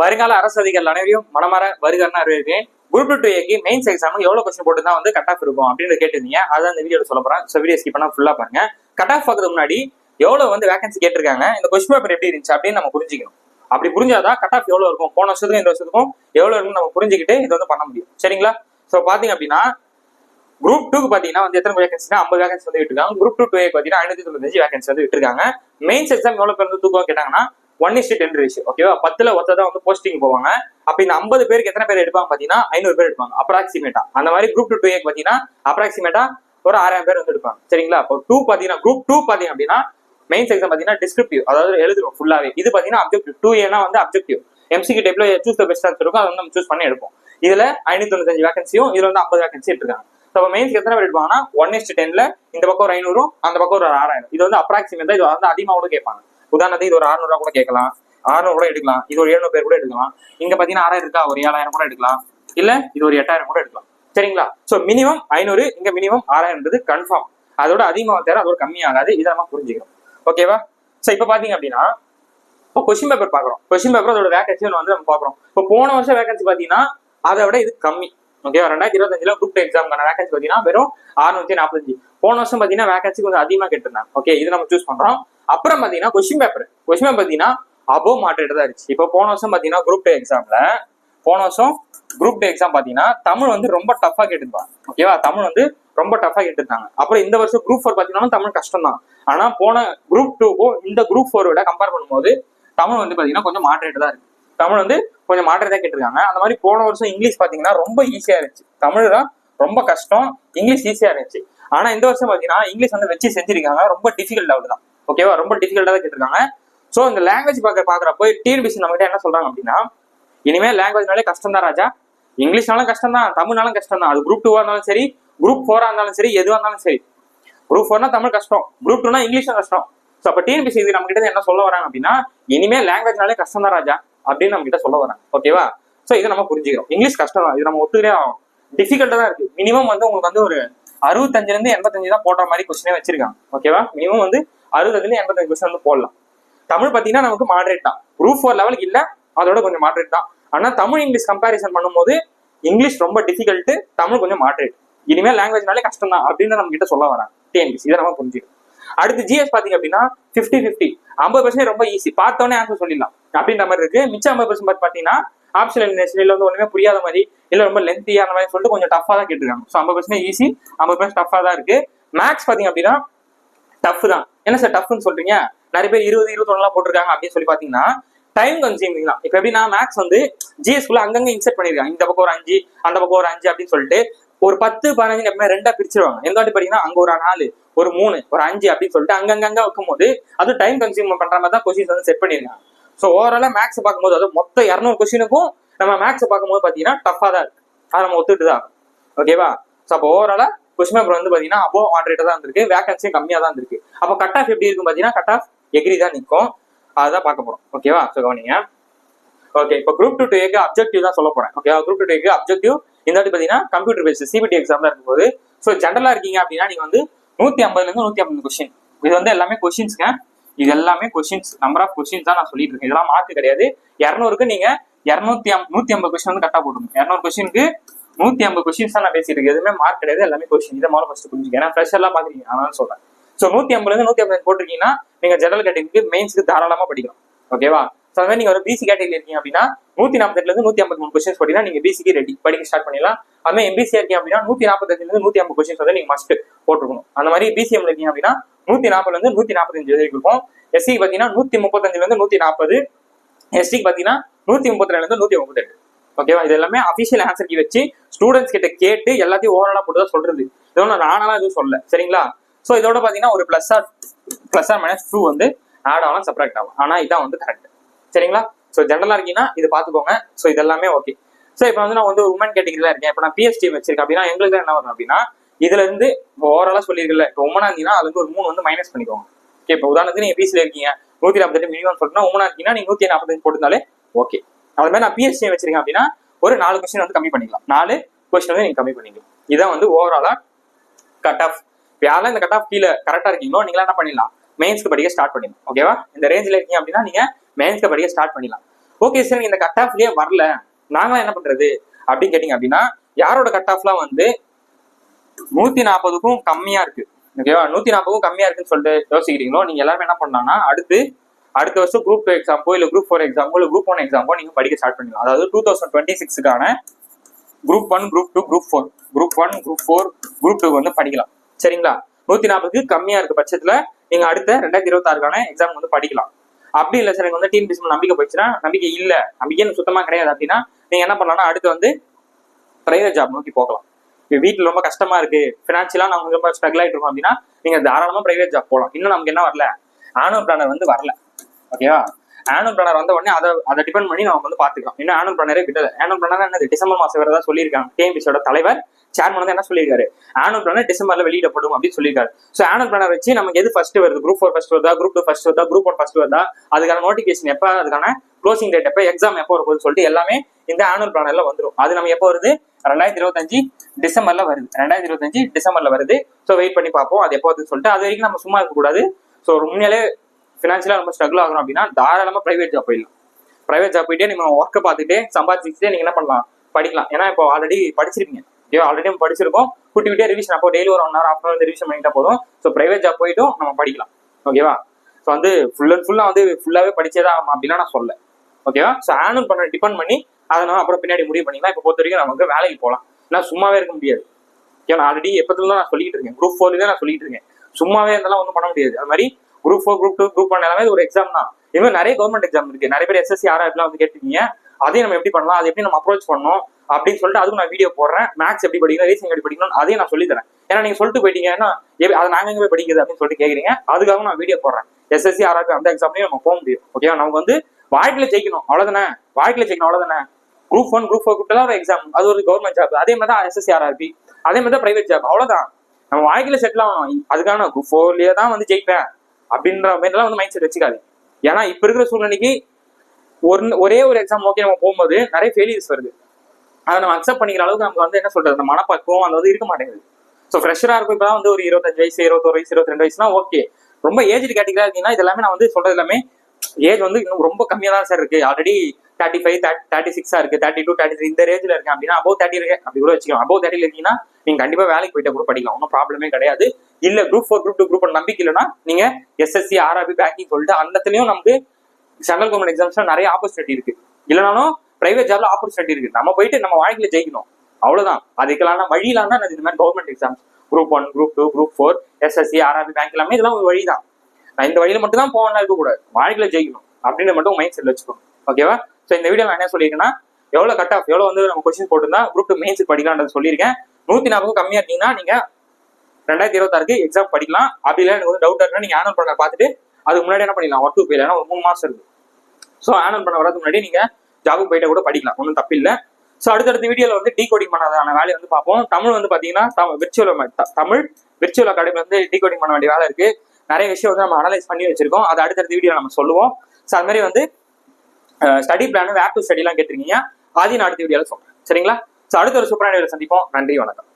வருங்கால அரசு அதிகாரிகள் அனைவரையும் மனமாற வருகிறேன் அறிவிக்கிறேன் குரூப் டூ ஏக்கு மெயின்ஸ் எக்ஸாம் எவ்வளவு கொஸ்டின் போட்டு தான் வந்து கட் ஆஃப் இருக்கும் அப்படின்னு கேட்டிருந்தீங்க. அதான் இந்த வீடியோ சொல்ல போறேன். ஸோ வீடியோ ஸ்கிப் பண்ணா ஃபுல்லா பாருங்க. கட் ஆஃப் பார்க்கறது முன்னாடி எவ்வளவு வந்து வேகன்சி கேட்டிருக்காங்க? இந்த கொஸ்டின் பேப்பர் எப்படி இருந்துச்சு அப்படின்னு நம்ம புரிஞ்சுக்கணும். அப்படி புரிஞ்சாதான் கட் ஆஃப் எவ்வளவு இருக்கும்? போன வருஷத்துக்கும் இந்த வருஷத்துக்கும் எவ்வளவு இருக்கும்னு நம்ம புரிஞ்சுக்கிட்டு இது வந்து பண்ண முடியும். சரிங்களா? ஸோ பாத்தீங்க அப்படின்னா குரூப் டூக்கு பாத்தீங்கன்னா வந்து எத்தனை வேகன்சினா ஐம்பது வேகன்சி வந்து விட்டுருக்காங்க. குரூப் டூ டூ பாத்தீங்கன்னா ஐநூத்தி தொண்ணூத்தஞ்சு வேகன்சி வந்து விட்டுருக்காங்க. மெயின்ஸ் எக்ஸாம் எவ்வளவு பேர் வந்து தூக்கம் கேட்டாங்கன்னா ஒன் இஸ்டி டென் ரேஷியோ ஓகேவா பத்துல ஒருத்தர் தான் வந்து போஸ்டிங் போவாங்க. அப்ப இந்த ஐம்பது பேருக்கு எத்தனை பேர் எடுப்பாங்க பாத்தீங்கன்னா ஐநூறு பேர் எடுப்பாங்க அப்ராக்சிமேட்டா அந்த மாதிரி குரூப் டூ டூ ஏக்கு பாத்தீங்கன்னா அப்ராக்சிமேட்டா ஒரு ஆறாயிரம் பேர் வந்து எடுப்பாங்க. சரிங்களா? இப்போ டூ பாத்தீங்கன்னா குரூப் டூ பாத்தீங்க அப்படின்னா மெயின்ஸ் எக்ஸாம் பாத்தீங்கன்னா டிஸ்கிரிப்டிவ் அதாவது எழுதுறோம் ஃபுல்லாவே இது பாத்தீங்கன்னா அப்ஜெக்டிவ் டூ ஏனா வந்து அப்ஜெக்டிவ் எம்சிக்கு டைப்ல சூஸ் த பெஸ்ட் ஆன்சர் இருக்கும் அதை வந்து நம்ம சூஸ் பண்ணி எடுப்போம். இதுல ஐநூத்தி தொண்ணூத்தஞ்சு வேகன்சியும் இதுல வந்து ஐம்பது வேகன்சி எடுத்துருக்காங்க. இப்போ மெயின்ஸ்க்கு எத்தனை பேர் எடுப்பாங்கன்னா ஒன் இஸ்ட் டென்ல இந்த பக்கம் ஒரு ஐநூறும் அந்த பக்கம் ஒரு ஆறாயிரம். இது வந்து அப்ராக்சிமேட்டா இது வந்து அதிகமாக கூட கேட்பாங்க. உதாரணத்துக்கு இது ஒரு அறுநூறுவா கூட கேட்கலாம். ஆறுநூறு கூட எடுக்கலாம். இது ஒரு எழுநூறு பேர் கூட எடுக்கலாம். இங்க பாத்தீங்கன்னா ஆறாயிரம் இருக்கா? ஒரு ஏழாயிரம் கூட எடுக்கலாம். இல்ல இது ஒரு எட்டாயிரம் கூட எடுக்கலாம். சரிங்களா? சோ மினிமம் ஐநூறு இங்க மினிமம் ஆறாயிரம்ன்றது கன்ஃபார்ம் அதோட அதிகமாக தேவை அதோட கம்மியாகாது. இதை நம்ம புரிஞ்சுக்கிறோம். ஓகேவா சோ இப்ப பாத்தீங்க அப்படின்னா இப்போ கொஸ்டின் பேப்பர் பாக்குறோம். கொஸ்டின் பேப்பர் அதோட வேகன்சி வந்து நம்ம பாக்குறோம். இப்போ போன வருஷம் வேகன்சி பாத்தீங்கன்னா அதை விட இது கம்மி. ஓகேவா ரெண்டாயிரத்தி இருபத்தஞ்சுல குரூப் டூ எக்ஸாம்க்கான வேகன்சி பாத்தீங்கன்னா வெறும் அறுநூத்தி நாற்பத்தஞ்சு போன வருஷம் பாத்தீங்கன்னா வேகன்சி கொஞ்சம் அதிகமா கேட்டிருந்தாங்க. ஓகே இது நம்ம சூஸ் பண்றோம். அப்புறம் பார்த்தீங்கன்னா கொஸ்டின் பேப்பர் கொஸ்டின் பேப்பர் பார்த்தீங்கன்னா அபோ மாட்டேட் தான் இருந்துச்சு. இப்போ போன வருஷம் பார்த்தீங்கன்னா குரூப் டே எக்ஸாம்ல போன வருஷம் குரூப் டே எக்ஸாம் பார்த்தீங்கன்னா தமிழ் வந்து ரொம்ப டஃபாக கேட்டிருப்பாங்க ஓகேவா தமிழ் வந்து ரொம்ப டஃபாக கேட்டுருந்தாங்க. அப்புறம் இந்த வருஷம் குரூப் ஃபோர் பார்த்தீங்கன்னா தமிழ் கஷ்டம் தான் ஆனா போன குரூப் டூக்கும் இந்த குரூப் ஃபோரோட கம்பேர் பண்ணும்போது தமிழ் வந்து பாத்தீங்கன்னா கொஞ்சம் மாடரேட் தான் இருக்கு. தமிழ் வந்து கொஞ்சம் மாடரேட்டா கேட்டிருக்காங்க. அந்த மாதிரி போன வருஷம் இங்கிலீஷ் பாத்தீங்கன்னா ரொம்ப ஈஸியா இருந்துச்சு. தமிழ் தான் ரொம்ப கஷ்டம் இங்கிலீஷ் ஈஸியா இருந்துச்சு. ஆனா இந்த வருஷம் பாத்தீங்கன்னா இங்கிலீஷ் வந்து வச்சு செஞ்சிருக்காங்க. ரொம்ப டிஃபிகல்ட் லெவல் தான். ஓகேவா? ரொம்ப டிஃபிகல்ட்டா தான் கேட்டிருக்காங்க. சோ இந்த லாங்குவேஜ் பார்க்க பார்க்குறப்போ டிஎன்பிசி நம்ம என்ன சொல்றாங்க அப்படின்னா இனிமே லாங்குவேஜ்னாலே கஷ்டம் தான் ராஜா. இங்கிலீஷ்னாலும் கஷ்டம் தான் தமிழ்னாலும் கஷ்டம் தான். அது குரூப் டூவா இருந்தாலும் சரி குரூப் ஃபோரா இருந்தாலும் சரி எதுவா இருந்தாலும் சரி. குரூப் ஃபோர்னா தமிழ் கஷ்டம். குரூப் டூனா இங்கிலீஷும் கஷ்டம். ஸோ அப்போ டிஎன்பிசி இது நம்ம கிட்ட என்ன சொல்ல வராங்க அப்படின்னா இனிமேல் லாங்குவேஜ்னாலே கஷ்டம் தான் ராஜா அப்படின்னு நம்ம கிட்ட சொல்ல வராங்க. ஓகேவா? ஸோ இதை நம்ம புரிஞ்சுக்கிறோம். இங்கிலீஷ் கஷ்டம் தான். இது நம்ம ஒத்துக்கிறே ஆகும் டிஃபிகல்ட்டா தான் இருக்கு. மினிமம் வந்து உங்களுக்கு வந்து ஒரு அறுபத்தஞ்சுல இருந்து எண்பத்தஞ்சு தான் போடுற மாதிரி கொஸ்டினே வச்சிருக்காங்க. ஓகேவா? மினிமம் வந்து அறுபதுல இருந்து எண்பத்தஞ்சு பர்சன்ட் வந்து போடலாம். தமிழ் பார்த்தீங்கன்னா நமக்கு மாடரேட் தான். குரூப் ஃபோர் லெவலுக்கு இல்ல அதோட கொஞ்சம் மாடரேட் தான். ஆனா தமிழ் இங்கிலீஷ் கம்பேரிசன் பண்ணும்போது இங்கிலீஷ் ரொம்ப டிஃபிகல்ட்டு தமிழ் கொஞ்சம் மாடரேட் இனிமேல் லாங்குவேஜ்னாலே கஷ்டம் தான் அப்படின்னு நம்ம கிட்ட சொல்ல வராங்க. டிஎன்பிசி இதை நம்ம புரிஞ்சுக்கணும். அடுத்து ஜிஎஸ் பாத்தீங்க அப்படின்னா ஃபிஃப்டி ஃபிஃப்டி ஐம்பது பர்சன்ட் ரொம்ப ஈஸி பார்த்தோன்னே ஆன்சர் சொல்லிடலாம். அப்படின்ற மாதிரி இருக்கு. மிச்சம் ஐம்பது பர்சன்ட் பாத்தீங்கன்னா ஆப்ஷன் எலிமினேஷன் இல்லை வந்து ஒண்ணுமே புரியாத மாதிரி இல்லை ரொம்ப லென்த்தியா அந்த மாதிரி சொல்லிட்டு கொஞ்சம் டஃபாக தான் கேட்டிருக்காங்க. ஸோ ஐம்பது பர்சன்ட் ஈஸி ஐம்பது பர்சன்ட் டஃபாக தான் இருக்கு. மேக்ஸ் பாத்தீங்க அப்படின்னா டஃப் தான். என்ன சார் டஃப்னு சொல்றீங்க? நிறைய பேர் இருபது இருபத்தொன்னுலாம் போட்டிருக்காங்க அப்படின்னு சொல்லி பாத்தீங்கன்னா டைம் கன்சியூமிங் தான். இப்போ எப்படின்னா மேக்ஸ் வந்து ஜிஎஸ்குள்ள அங்கங்க இன்செர்ட் பண்ணிருக்காங்க இந்த பக்கம் ஒரு அஞ்சு அந்த பக்கம் ஒரு அஞ்சு அப்படின்னு சொல்லிட்டு ஒரு பத்து பதினஞ்சு எப்பவுமே ரெண்டா பிரிச்சிருவாங்க. எந்த வாட்டி பாத்தீங்கன்னா அங்க ஒரு நாலு ஒரு மூணு ஒரு அஞ்சு அப்படின்னு சொல்லிட்டு அங்கங்க வைக்கும் போது அது டைம் கன்சியூம் பண்ற மாதிரி தான் கொஸ்டின்ஸ் வந்து செட் பண்ணிருக்காங்க ஸோ ஓவராலா மேக்ஸ் பார்க்கும்போது அது மொத்த இரநூறு கொஸ்டினுக்கும் நம்ம மேக்ஸ் பார்க்கும்போது பாத்தீங்கன்னா டஃபா தான் இருக்கு. அதை நம்ம ஒத்துட்டு தான் ஓகேவா ஸோ அப்போ ஓவராலா கொஸ்டின் பேப்பர் வந்து பாத்தீங்கன்னா அபோ மாடரேட்டா தான் இருக்கு வேகன்சியும் கம்மியா தான் இருக்கு அப்போ கட் ஆஃப் எப்படி இருக்கும் பாத்தீங்கன்னா கட் ஆஃப் எகிரி தான் நிற்கும் அதுதான் பார்க்க போறோம். ஓகேவா ஸோ கவனிங்க. ஓகே இப்போ குரூப் டூ டூக்கு அப்ஜெக்டிவ் தான் சொல்ல போறேன். ஓகேவா குரூப் டூ டூக்கு அப்ஜெக்டிவ் இந்த வாட்டி பாத்தீங்கன்னா கம்ப்யூட்டர் பேஸ்ட் சிபிடி எக்ஸாம் தான் இருக்கும்போது. ஸோ ஜென்ரலா இருக்கீங்க அப்படின்னா நீங்க வந்து நூத்தி ஐம்பதுல இருந்து நூத்தி ஐம்பது கொஸ்டின் இது வந்து எல்லாமே கொஸ்டின்ஸ்ங்க இது எல்லாமே கொஸ்டின்ஸ் நம்பர் ஆஃப் கொஸ்டின்ஸ் தான் நான் சொல்லிட்டு இருக்கேன். இதெல்லாம் மார்க் கிடையாது. இரநூறுக்கு நீங்க இரநூத்தி நூத்தி ஐம்பது கொஸ்டின் வந்து கரெக்டா போட்டுருங்க இரநூறு கொஸ்டினுக்கு நூத்தி ஐம்பது கொஸ்டின்ஸ் தான் நான் பேசிட்டு எதுவுமே மார்க் கிடையாது. எல்லாமே கொஸ்டின் இதை மாதிரி ஃபர்ஸ்ட் புரிஞ்சுக்க ஏன்னா ஃப்ரெஷர்லாம் பாக்குறீங்க அதனால சொல்றேன். ஸோ நூத்தி ஐம்பதுல இருந்து நூத்தி ஐம்பது போட்டிருக்கீங்கன்னா நீங்க ஜெனரல் கேட்டகரிக்கு மெயின்ஸ்க்கு தாராளமா படிக்கலாம். ஓகேவா ஸோ அதே நீங்க ஒரு பிசி கேட்டகரி இருக்கீங்க அப்படின்னா நூத்தி நாற்பத்தெட்டுல இருந்து நூத்தி ஐம்பத்தி மூணு கொஸ்டின்ஸ் போட்டீங்கன்னா நீங்க பிசிக்கு ரெடி படிக்க ஸ்டார்ட் பண்ணிடலாம். அதுமாதிரி எம்பிசி இருக்கீங்க அப்படின்னா நூத்தி நாற்பத்தஞ்சுல இருந்து நூத்தி ஐம்பது கொஸ்டின்ஸ் வந்து நீங்க மஸ்ட் போட்டுருக்கணும். அந்த மாதிரி பிசிஎம்ல இருக்கீங்க அப்படின்னா நூத்தி நாற்பதுல இருந்து நூத்தி நாற்பத்தஞ்சு வரைக்கும் இருக்கும் எஸ்சி பாத்தீங்கன்னா நூத்தி முப்பத்தஞ்சுல இருந்து நூத்தி நாற்பது எஸ்டிக்கு பாத்தீங்கன்னா நூத்தி முப்பத்தி ரெண்டுல இருந்து நூத்தி முப்பத்தெட்டு. ஓகேவா இது எல்லாமே அஃபிஷியல் ஆன்சர் கீ வச்சு ஸ்டூடெண்ட்ஸ் கிட்ட கேட்டு எல்லாத்தையும் ஓவராலா போட்டு தான் சொல்றது. இதோட நானாலாம் எதுவும் சொல்ல சரிங்களா? ஸோ இதோட பாத்தீங்கன்னா ஒரு plus or plus or minus two வந்து ஆட் ஆகலாம் செப்பரேட் ஆகும் ஆனா இதான் வந்து கரெக்ட் சரிங்களா? ஸோ ஜென்ரலா இருக்கீங்கன்னா இது பார்த்துக்கோங்க ஸோ இதெல்லாமே ஓகே ஸோ இப்போ வந்து நான் வந்து உமன் கேட்டகிரியில் இருக்கேன். இப்போ நான் பிஎஸ்டி வச்சிருக்கேன் அப்படின்னா எங்களுக்கு என்ன வரும் அப்படின்னா இதுல இருந்து ஓவராலா சொல்லியிருக்கல இப்போ உமனா இருந்தீங்கன்னா அதுல ஒரு மூணு வந்து மைனஸ் பண்ணிக்கோங்க. ஓகே இப்போ உதாரணத்துக்கு நீங்க பிசில இருக்கீங்க. நூத்தி நாற்பத்தெட்டு மினிமம் சொல்லிட்டு உமனா இருக்கீங்கன்னா நீங்கள் நூத்தி நாற்பத்தஞ்சு போட்டிருந்தாலே ஓகே அது மாதிரி நான் பிஎஸ்சி வச்சிருக்கேன் அப்படின்னா ஒரு நாலு கொஸ்டின் வந்து கம்மி பண்ணிக்கலாம். நாலு கொஸ்டின் வந்து நீங்க கம்மி பண்ணிக்கலாம். இதான் வந்து ஓவராலா கட் ஆஃப் யாரெல்லாம் இந்த கட் ஆஃப் கீழே கரெக்டா இருக்கீங்களோ நீங்களா என்ன பண்ணிடலாம்? மெயின்ஸ்க்கு படிக்க ஸ்டார்ட் பண்ணிடலாம். ஓகேவா இந்த ரேஞ்சில் இருக்கீங்க அப்படின்னா நீங்க மெயின்ஸ்க்கு படிக்க ஸ்டார்ட் பண்ணிடலாம். ஓகே சார் இந்த கட் ஆஃப்லயே வரல. நாங்களாம் என்ன பண்றது? அப்படின்னு கேட்டீங்க அப்படின்னா யாரோட கட் ஆஃப்லாம் வந்து நூத்தி நாற்பதுக்கும் கம்மியா இருக்கு. ஓகேவா நூத்தி நாற்பதுக்கும் கம்மியா இருக்குன்னு சொல்லிட்டு யோசிக்கிறீங்களோ நீங்க எல்லாருமே என்ன பண்ணலாம்னா அடுத்து அடுத்த வருஷம் குரூப் டூ எக்ஸாம்போ இல்லை குரூப் ஃபோர் எக்ஸாம்போ இல்லை குரூப் ஒன் எக்ஸாம்போ நீங்க படிக்க ஸ்டார்ட் பண்ணிக்கலாம். அதாவது two thousand twenty சிக்ஸுக்கான group one group two group four group one group four group two வந்து படிக்கலாம். சரிங்களா? நூற்றி நாற்பதுக்கு கம்மியாக இருக்க பட்சத்தில் நீங்கள் அடுத்த ரெண்டாயிரத்தி இருபத்தாறுக்கான எக்ஸாம் வந்து படிக்கலாம். அப்படி இல்லை சார் எனக்கு வந்து டீன் நம்பிக்கை போயிடுச்சுன்னா நம்பிக்கை இல்லை. நம்பிக்கை சுத்தமாக கிடையாது அப்படின்னா நீங்கள் என்ன பண்ணலாம்னா அடுத்து வந்து பிரைவேட் ஜாப் நோக்கி போகலாம். இப்போ வீட்டில் ரொம்ப கஷ்டமாக இருக்கு. ஃபினான்ஷியலாக நம்ம ரொம்ப ஸ்ட்ரகிள் ஆகிட்டு இருக்கோம் அப்படின்னா நீங்கள் தாராளமாக பிரைவேட் ஜாப் போகலாம் இன்னும் நமக்கு என்ன வரல? ஆனோ பிளானர் வந்து வரல. ஓகேவா ஆனுவல் பிளானர் வந்த உடனே அதை அதை டிபெண்ட் பண்ணி நம்ம வந்து பாத்துக்கலாம் இன்னும் ஆனுவல் பிளானரே விட்டது ஆனுவல் பிளானர் என்னது? டிசம்பர் மாசம் வரதா சொல்லியிருக்காங்க. டிஎம்பிசியோட தலைவர் சேர்மன் வந்து என்ன சொல்லியிருக்காரு? ஆனுவல் பிளானர் டிசம்பர்ல வெளியிடப்படும் அப்படின்னு சொல்லியிருக்காரு. ஸோ ஆனுவல் பிளானர் வச்சு நமக்கு எது ஃபர்ஸ்ட் வருது? குரூப் ஃபோர் ஃபர்ஸ்ட் வருதா? குரூப் டூ ஃபர்ஸ்ட் வருதா? குரூப் ஒன் ஃபர்ஸ்ட் வருதா? அதுக்கான நோட்டிஃபிகேஷன் எப்போ அதுக்கான க்ளோசிங் டேட் எப்போ எக்ஸாம் எப்போ வரும்போது சொல்லிட்டு எல்லாமே இந்த ஆனுவல் பிளானர்ல வந்துடும் அது நம்ம எப்போ வருது? ரெண்டாயிரத்தி இருபத்தஞ்சு டிசம்பர்ல வருது. ரெண்டாயிரத்தி இருபத்தஞ்சு டிசம்பர்ல வருது. ஸோ வெயிட் பண்ணி பார்ப்போம். அது எப்போ வருதுன்னு சொல்லிட்டு அது வரைக்கும் நம்ம சும்மா இருக்கக்கூடாது. ஸோ உண்மையிலே ஃபினான்ஷியலாக ரொம்ப ஸ்ட்ரகிள் ஆகணும் அப்படின்னா தாராளமாக ப்ரைவேட் ஜாப் போயிடலாம். ப்ரைவேட் ஜாப் போயிட்டே நீங்கள் ஒர்க்கை பார்த்துட்டே சம்பாதிச்சுட்டே நீங்கள் என்ன பண்ணலாம்? படிக்கலாம். ஏன்னா இப்போ ஆல்ரெடி படிச்சிருப்பீங்க ஐயோ ஆல்ரெடி நம்ம படிச்சிருக்கோம். குட்டி விட்டே ரிவிஷன் அப்போ டெய்லி ஒரு ஒன் ஹவர் ஆஃப் வந்து ரிவிஷன் பண்ணிட்டா போதும். ஸோ ப்ரைவேட் ஜாப் போயிட்டும் நம்ம படிக்கலாம். ஓகேவா ஸோ வந்து ஃபுல் அண்ட் ஃபுல்லாக வந்து ஃபுல்லாகவே படிச்சதா அப்படின்னா நான் சொல்ல ஓகேவா ஸோ ஆனும் பண்ண டிபெண்ட் பண்ணி அதை நம்ம அப்புறம் பின்னாடி முடிவு பண்ணிக்கலாம். இப்போ பொறுத்த வரைக்கும் நமக்கு வேலைக்கு போகலாம். ஏன்னா சும்மாவே இருக்க முடியாது. ஏன்னா ஆல்ரெடி எப்பத்துல தான் நான் சொல்லிட்டு இருக்கேன். குரூப் ஃபோர் தான் நான் சொல்லிட்டு இருக்கேன். சும்மாவே இருந்தாலும் ஒன்றும் பண்ண முடியாது. அது மாதிரி group four group two group one எல்லாமே ஒரு எக்ஸாம் தான். இது மாதிரி நிறைய கவர்மெண்ட் எக்ஸாம் இருக்கு. நிறைய பேர் எஸ்எஸ்சி ஆர்ஆர்லாம் வந்து கேட்டிருக்கீங்க. அதையும் நம்ம எப்படி பண்ணலாம்? அது எப்படி நம்ம அப்ரோச் பண்ணணும்? அப்படின்னு சொல்லிட்டு அதுக்கு நான் வீடியோ போடுறேன். மேக்ஸ் எப்படி படிக்கணும்? ரீசிங் எப்படி படிக்கணும் அதையும் நான் சொல்லி தரேன். ஏன்னா நீங்க சொல்லிட்டு போயிட்டீங்கன்னா அதை நாங்க எங்க போய் படிக்கிறது அப்படின்னு சொல்லிட்டு கேக்குறீங்க. அதுக்காக நான் வீடியோ போடுறேன். எஸ்எஸ்சி ஆர்ஆர்பி அந்த எக்ஸாம்லயும் நம்ம போக முடியும். ஓகேவா நமக்கு வந்து வாழ்க்கையில ஜெயிக்கணும். அவ்வளவுதானே? வாழ்க்கையில ஜெயிக்கணும். அவ்வளவுதானே? Group one group four group ஒரு எக்ஸாம் அது ஒரு கவர்மெண்ட் ஜாப் அதே மாதிரி தான் எஸ்எஸ்சி ஆர்ஆர்பி அதே மாதிரி தான் பிரைவேட் ஜாப் அவ்வளவுதான். நம்ம வாழ்க்கையில செட்டில் ஆகணும். அதுக்கான குரூப் ஃபோர்லயே தான் வந்து ஜெயிப்பேன். அப்படின்ற மாதிரிலாம் வந்து மைண்ட் செட் வச்சுக்காது ஏன்னா இப்போ இருக்கிற சூழ்நிலைக்கு ஒரு ஒரே ஒரு எக்ஸாம் ஓகே நம்ம போகும்போது நிறைய ஃபெயிலியர்ஸ் வருது. அதை நம்ம அக்செப்ட் பண்ணிக்கிற அளவுக்கு நமக்கு வந்து என்ன சொல்றது? அந்த மனப்பக்குவம் அந்த வந்து இருக்க மாட்டேங்குது. ஸோ ஃப்ரெஷராக இருக்கும் இப்போ வந்து ஒரு இருபத்தஞ்சு வயசு இருபத்தொரு வயசு இருபத்தி ரெண்டு வயசுனா ஓகே ரொம்ப ஏஜ் கேட்டகரியா இருக்கீங்கன்னா இது எல்லாமே நான் வந்து சொல்றது எல்லாமே ஏஜ் வந்து இன்னும் ரொம்ப கம்மியா தான் சார் இருக்கு. ஆல்ரெடி தேர்ட்டி ஃபைவ் தேர்ட்டி சிக்ஸா இருக்கு. தேர்ட்டி டூ தேர்ட்டி த்ரீ இந்த ரேஞ்சில் இருக்கேன் அப்படின்னா அபோவ் தேர்ட்டி இருக்கு. அப்படி கூட வச்சுக்கலாம். அபோவ் தேர்ட்டி இருக்கீங்கன்னா நீங்க கண்டிப்பா வேலைக்கு போயிட்டு கூட படிக்கலாம். ஒன்றும் ப்ராப்ளமே கிடையாது. இல்ல group four group two group நம்பிக்கை இல்லைன்னா நீங்க எஸ்எஸ்சி ஆர்ஆபி பேங்கிங் சொல்லிட்டு அந்தத்துலயும் நமக்கு சென்ட்ரல் கவர்மெண்ட் எக்ஸாம்ஸ்ல நிறைய ஆப்பர்ச்சுனிட்டி இருக்கு. இல்லைனாலும் பிரைவேட் ஜாப்ல ஆப்பர்ச்சுனிட்டி இருக்கு. நம்ம போயிட்டு நம்ம வாழ்க்கையில ஜெயிக்கணும். அவ்வளவுதான். அதுக்கெல்லாம் வழியிலாம் தான் இந்த மாதிரி government exams group one group two group four SSC RRB bank எல்லாமே இதெல்லாம் ஒரு வழி தான் நான் இந்த வழியில மட்டும் தான் போகணும் இருக்கக்கூடாது. வாழ்க்கையில ஜெயிக்கணும். அப்படின்னு மட்டும் மைண்ட் செட் வச்சுக்கணும். ஓகேவா ஸோ இந்த வீடியோ நான் என்ன சொல்லியிருக்கேன்னா எவ்வளோ கட் ஆஃப் எவ்வளோ வந்து நம்ம கொஸ்டின் போட்டிருந்தா குரூப் டூ மெயின்ஸ் படிக்கலாம்ன்றது சொல்லியிருக்கேன். நூற்றி நாற்பது கம்மியாக இருந்தீங்கன்னா நீங்கள் ரெண்டாயிரத்தி இருபத்தாறுக்கு எக்ஸாம் படிக்கலாம். அப்படி இல்லை எனக்கு வந்து டவுட் இருக்குன்னா நீங்கள் ஆனுவல் பண்ண பார்த்துட்டு அதுக்கு முன்னாடி என்ன பண்ணிக்கலாம் ஒர்க் போயிடலாம் ஏன்னா ஒரு மூணு மாதம் இருக்கு. ஸோ ஆனுவல் பண்ண வரதுக்கு முன்னாடி நீங்கள் ஜாபுக்கு போயிட்டே கூட படிக்கலாம். ஒன்றும் தப்பில்லை ஸோ அடுத்தடுத்த வீடியோவில் வந்து டீ கோடிங் பண்ணாதான வேலையை வந்து பார்ப்போம். தமிழ் வந்து பாத்தீங்கன்னா விர்ச்சுவல் தமிழ் விர்ச்சுவல் அகாடமி வந்து டீ கோடிங் பண்ண வேண்டிய வேலை இருக்குது நிறைய விஷயம் வந்து நம்ம அனலைஸ் பண்ணி வச்சிருக்கோம். அதை அடுத்தடுத்த வீடியோ நம்ம சொல்லுவோம். ஸோ அது மாதிரி வந்து ஸ்டடி பிளான் வேப் டு ஸ்டடிலாம் கேட்டிருக்கீங்க. அதையும் நான் அடுத்த வீடியோவில் சொல்றேன் சரிங்களா? ஸோ அடுத்த ஒரு சூப்பரான வீடியோ சந்திப்போம். நன்றி வணக்கம்.